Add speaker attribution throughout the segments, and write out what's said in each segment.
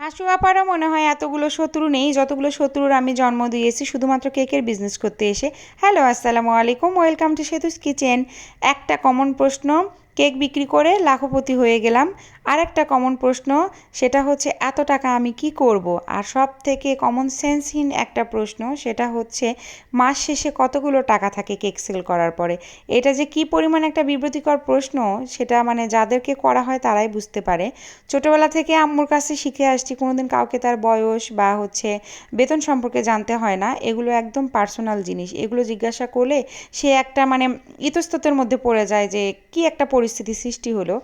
Speaker 1: হাসু ব্যাপারও মনে হয় এতগুলো শত্রু নেই, যতগুলো শত্রুর আমি জন্ম দিয়েছি, শুধুমাত্র কেকের বিজনেস করতে এসে। হ্যালো আসসালামু আলাইকুম ওয়েলকাম টু সেতুস কিচেন একটা কমন প্রশ্ন কেক বিক্রি করে লাখপতি হয়ে গেলাম। আর একটা কমন প্রশ্ন, সেটা হচ্ছে, এত টাকা আমি কি করব? আর সব থেকে কমন সেন্সহীন একটা প্রশ্ন, সেটা হচ্ছে, মাস শেষে কতগুলো টাকা থাকে কেক সেল করার পরে? এটা যে কি পরিমাণ একটা বিব্রতিকর প্রশ্ন, সেটা মানে যাদেরকে করা হয় তারাই বুঝতে পারে। ছোটোবেলা থেকে আম্মুর কাছে শিখে আসছি, কোনোদিন কাউকে তার বয়স বা হচ্ছে বেতন সম্পর্কে জানতে হয় না। এগুলো একদম পার্সোনাল জিনিস। এগুলো জিজ্ঞাসা করলে সে একটা মানে ইতস্ততের মধ্যে পড়ে যায় যে, কি একটা পরিস্থিতি সৃষ্টি হলো।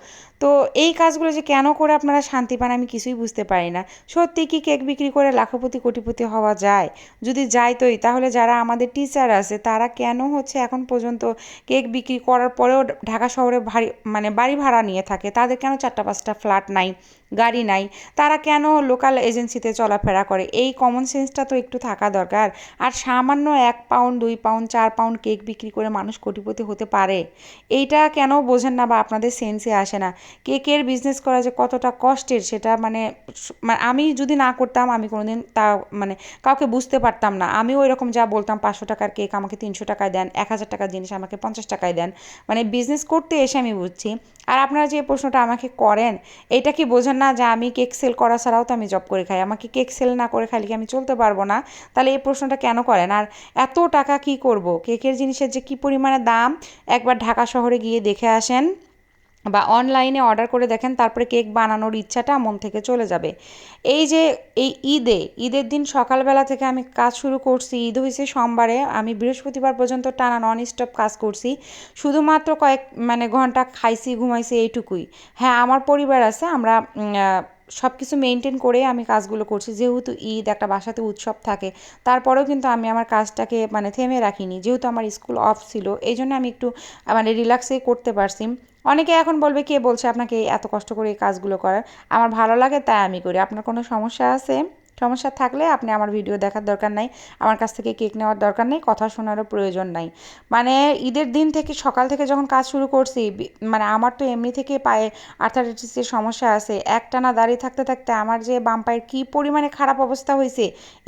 Speaker 1: তো এই কাজগুলো যে কেন করে আপনারা শান্তি পান আমি কিছুই বুঝতে পারি না। সত্যি কি কেক বিক্রি করে লাখপতি, কোটিপতি হওয়া যায়? যদি যাইতোই, তাহলে যারা আমাদের টিচার আছে, তারা কেন হচ্ছে এখন পর্যন্ত কেক বিক্রি করার পরেও ঢাকা শহরে ভারী মানে বাড়ি ভাড়া নিয়ে থাকে? তাদের কেন চারটা, পাঁচটা ফ্ল্যাট নাই, গাড়ি নাই? তারা কেন লোকাল এজেন্সিতে চলাফেরা করে? এই কমন সেন্সটা তো একটু থাকা দরকার। আর সামান্য এক পাউন্ড দুই পাউন্ড চার পাউন্ড কেক বিক্রি করে মানুষ কোটিপতি হতে পারে? এইটা কেন বোঝেন না বা আপনাদের সেন্সে আসে না। কেকের বিজনেস করা যে কতটা কষ্টের সেটা মানে আমি যদি না করতাম, আমি কোনোদিন তা মানে কাউকে বুঝতে পারতাম না। আমিও এরকম যা বলতাম, পাঁচশো টাকার কেক আমাকে তিনশো টাকায় দেন, এক হাজার টাকার জিনিস আমাকে পঞ্চাশ টাকায় দেন মানে বিজনেস করতে এসে আমি বুঝছি। আর আপনারা যে প্রশ্নটা আমাকে করেন, এটা কি বোঝেন না যে আমি কেক সেল করা ছাড়াও তো আমি জব করে খাই? আমাকে কেক সেল না করে খালি কি আমি চলতে পারব না? তাহলে এই প্রশ্নটা কেন করেন? আর এত টাকা কি করব? কেকের জিনিসের যে কী পরিমাণে দাম? একবার ঢাকা শহরে গিয়ে দেখে আসেন। বা অনলাইনে অর্ডার করে দেখেন, তারপরে কেক বানানোর ইচ্ছাটা মন থেকে চলে যাবে। এই যে, এই ঈদে, ঈদের দিন সকালবেলা থেকে আমি কাজ শুরু করছি, ঈদ হয়েছে সোমবারে, আমি বৃহস্পতিবার পর্যন্ত টানা নন স্টপ কাজ করছি। শুধুমাত্র কয়েক মানে ঘণ্টা খাইছি, ঘুমাইছি এইটুকুই। হ্যাঁ আমার পরিবার আছে, আমরা সব কিছু মেনটেন করে আমি কাজগুলো করছি। যেহেতু ঈদ একটা বাসাতে উৎসব থাকে, তারপরেও কিন্তু আমি আমার কাজটাকে মানে থেমে রাখিনি। যেহেতু আমার স্কুল অফ ছিল এই জন্য আমি একটু মানে রিল্যাক্সেই করতে পারছি। অনেকে এখন বলবে, কে বলছে আপনাকে এত কষ্ট করে এই কাজগুলো করার? আমার ভালো লাগে, তাই আমি করি। আপনার কোনো সমস্যা আছে? সমস্যা থাকলে আপনি আমার ভিডিও দেখার দরকার নাই। আমার কাছ থেকে কেক নেওয়ার দরকার নেই, কথা শোনারও প্রয়োজন নাই। মানে ঈদের দিন থেকে, সকাল থেকে যখন কাজ শুরু করছি মানে আমার তো এমনি থেকে পায়ে আর্থারাইটিসের সমস্যা আছে। একটানা দাঁড়িয়ে থাকতে থাকতে আমার যে বাম পায়ের কী পরিমাণে খারাপ অবস্থা হয়েছে,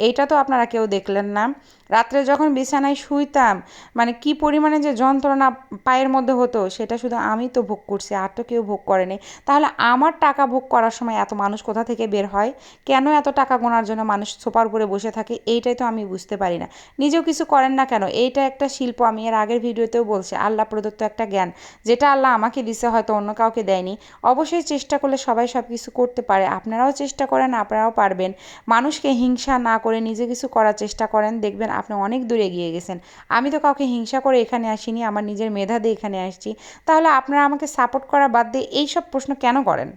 Speaker 1: এইটা তো আপনারা কেউ দেখলেন না। রাত্রে যখন বিছানায় শুইতাম মানে কি পরিমাণে যে যন্ত্রণা পায়ের মধ্যে হতো, সেটা শুধু আমি তো ভোগ করছি, আর তো কেউ ভোগ করেনি। তাহলে আমার টাকা ভোগ করার সময় এত মানুষ কোথা থেকে বের হয়? কেন এত টাকা গোনার জন্য মানুষ সোপার উপরে বসে থাকে, এইটাই তো আমি বুঝতে পারি না। নিজেও কিছু করেন না কেন? এইটা একটা শিল্প, আমি এর আগের ভিডিওতেও বলছি, আল্লাহ প্রদত্ত একটা জ্ঞান, যেটা আল্লাহ আমাকে দিছে হয়তো অন্য কাউকে দেয়নি। অবশ্যই চেষ্টা করলে সবাই সব কিছু করতে পারে, আপনারাও চেষ্টা করেন, আপনারাও পারবেন। মানুষকে হিংসা না করে নিজে কিছু করার চেষ্টা করেন, দেখবেন আপনি অনেক দূরে এগিয়ে গেছেন। আমি তো কাউকে হিংসা করে এখানে আসিনি, আমার নিজের মেধা দিয়ে এখানে আসছি। তাহলে আপনারা আমাকে সাপোর্ট করা বাদ দিয়ে এইসব প্রশ্ন কেন করেন?